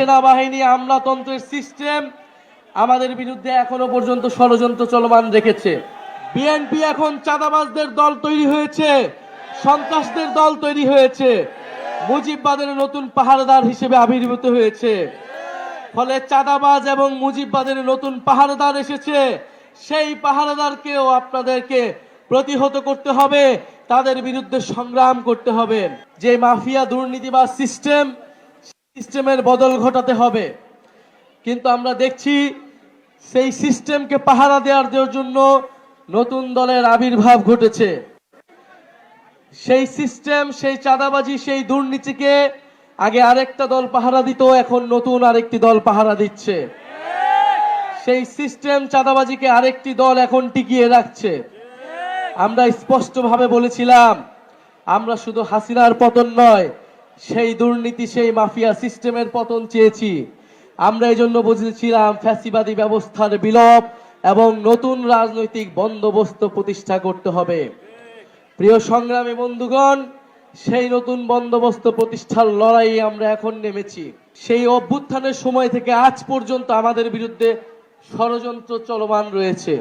সেনাবাহিনী, আমলাতন্ত্রের সিস্টেম আমাদের বিরুদ্ধে এখনও পর্যন্ত ষড়যন্ত্র চলমান রেখেছে। বিএনপি এখন চাঁদাবাজদের দল তৈরি হয়েছে, সন্ত্রাসদের দল তৈরি হয়েছে, মুজিববাদের নতুন পাহাড়দার হিসেবে আবির্ভূত হয়েছে। ফলে চাঁদাবাজ এবং মুজিববাদের নতুন পাহাড়দার এসেছে, সেই পাহাড়দারকেও আপনাদেরকে প্রতিহত করতে হবে, তাদের বিরুদ্ধে সংগ্রাম করতে হবে। যে মাফিয়া দুর্নীতিবাজ সিস্টেম সিস্টেমের বদল ঘটাতে হবে। কিন্তু আমরা দেখছি সেই সিস্টেমকে পাহারা দেওয়ার জন্য নতুন দলের আবির্ভাব ঘটেছে। সেই সিস্টেম, সেই চাঁদাবাজি, সেই দুর্নীতিকে আগে আরেকটা দল পাহারা দিত, এখন নতুন আরেকটি দল পাহারা দিচ্ছে। সেই সিস্টেম চাঁদাবাজিকে আরেকটি দল এখন টিকিয়ে রাখছে। আমরা স্পষ্টভাবে বলেছিলাম, আমরা শুধু হাসিনার পতন নয় সেই দুর্নীতি, সেই মাফিয়া সিস্টেমের পতন চেয়েছি। আমরা এই জন্য বুঝেছিলাম ফ্যাসিবাদী ব্যবস্থার বিলোপ এবং নতুন রাজনৈতিক বন্দোবস্ত প্রতিষ্ঠা করতে হবে। প্রিয় সংগ্রামী বন্ধুগণ, সেই নতুন বন্দোবস্ত প্রতিষ্ঠার লড়াইয়ে আমরা এখন নেমেছি। সেই অভ্যুত্থানের সময় থেকে আজ পর্যন্ত আমাদের বিরুদ্ধে ষড়যন্ত্র চলমান রয়েছে।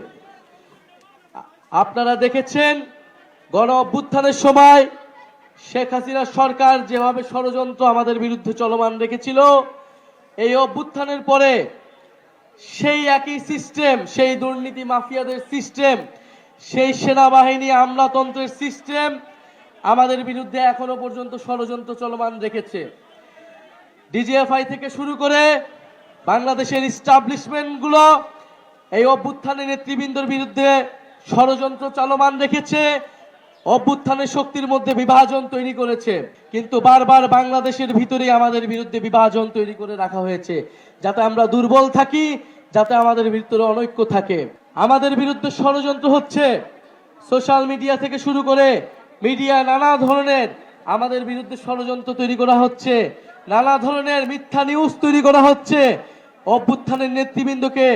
আপনারা দেখেছেন গণ অভ্যুত্থানের সময় শেখ হাসিনা সরকার যেভাবে ষড়যন্ত্র আমাদের বিরুদ্ধে চলমান রেখেছিল, এই অভ্যুত্থানের পরে সেই একই সিস্টেম সেই দুর্নীতি মাফিয়াদের সিস্টেম সেই সেনাবাহিনী আমলাতন্ত্রের সিস্টেম আমাদের বিরুদ্ধে এখনও পর্যন্ত ষড়যন্ত্র চলমান রেখেছে। ডিজিএফআই থেকে শুরু করে বাংলাদেশের ইস্টাবলিশমেন্টগুলো এই অভ্যুত্থানের নেতৃবৃন্দর বিরুদ্ধে ষড়যন্ত্র চলমান রেখেছে। অভ্যুত্থানের শক্তির মধ্যে বিভাজন তৈরি করেছে। কিন্তু বারবার বাংলাদেশের ভিতরে আমাদের বিরুদ্ধে বিভাজন তৈরি করে রাখা হয়েছে। যাতে আমরা দুর্বল থাকি, যাতে আমাদের ভিতরে অনৈক্য থাকে। আমাদের বিরুদ্ধে ষড়যন্ত্র হচ্ছে। সোশ্যাল মিডিয়া থেকে শুরু করে মিডিয়া, নানা ধরনের আমাদের বিরুদ্ধে ষড়যন্ত্র তৈরি করা হচ্ছে। নানা ধরনের মিথ্যা নিউজ তৈরি করা হচ্ছে। অভ্যুত্থানের নেতৃবৃন্দকে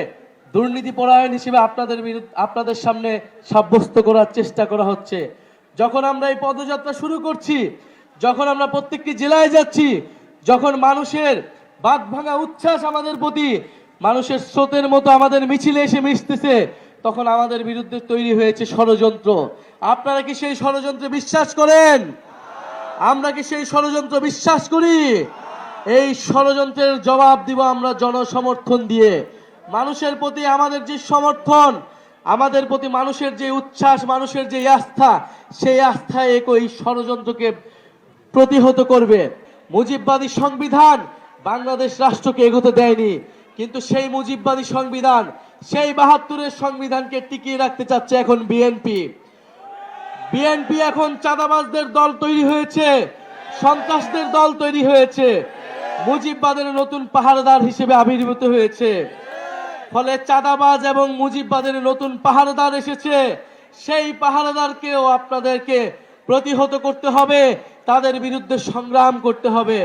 দুর্নীতি পরায়ণ হিসেবে আপনাদের বিরুদ্ধে, আপনাদের সামনে সাব্যস্ত করার চেষ্টা করা হচ্ছে। যখন আমরা এই পদযাত্রা শুরু করছি, যখন আমরা প্রত্যেকটি জেলায় যাচ্ছি, যখন মানুষের বাদ ভাঙা উচ্ছ্বাস আমাদের প্রতি, মানুষের স্রোতের মতো আমাদের মিছিলে এসে মিশতেছে, তখন আমাদের বিরুদ্ধে তৈরি হয়েছে ষড়যন্ত্র। আপনারা কি সেই ষড়যন্ত্রে বিশ্বাস করেন? আমরা কি সেই ষড়যন্ত্র বিশ্বাস করি? এই ষড়যন্ত্রের জবাব দিব আমরা জনসমর্থন দিয়ে। মানুষের প্রতি আমাদের যে সমর্থন আমাদের প্রতি মানুষের যে উচ্ছ্বাস, মানুষের যে আস্থা, সেই আস্থায় একই ষড়যন্ত্রকে প্রতিহত করবে। মুজিববাদী সংবিধান বাংলাদেশ রাষ্ট্রকে এগোতে দেয়নি, কিন্তু সেই মুজিববাদী সংবিধান, সেই বাহাত্তরের সংবিধানকে টিকিয়ে রাখতে চাচ্ছে এখন বিএনপি। বিএনপি এখন চাঁদাবাজদের দল তৈরি হয়েছে, সন্ত্রাসদের দল তৈরি হয়েছে, মুজিববাদের নতুন পাহাড়দার হিসেবে আবির্ভূত হয়েছে। ফলে চাঁদাবাজ এবং মুজিববাদের নতুন পাহারাদার এসেছে। সেই পাহারাদারকেও আপনাদেরকে প্রতিহত করতে হবে, তাদের বিরুদ্ধে সংগ্রাম করতে হবে।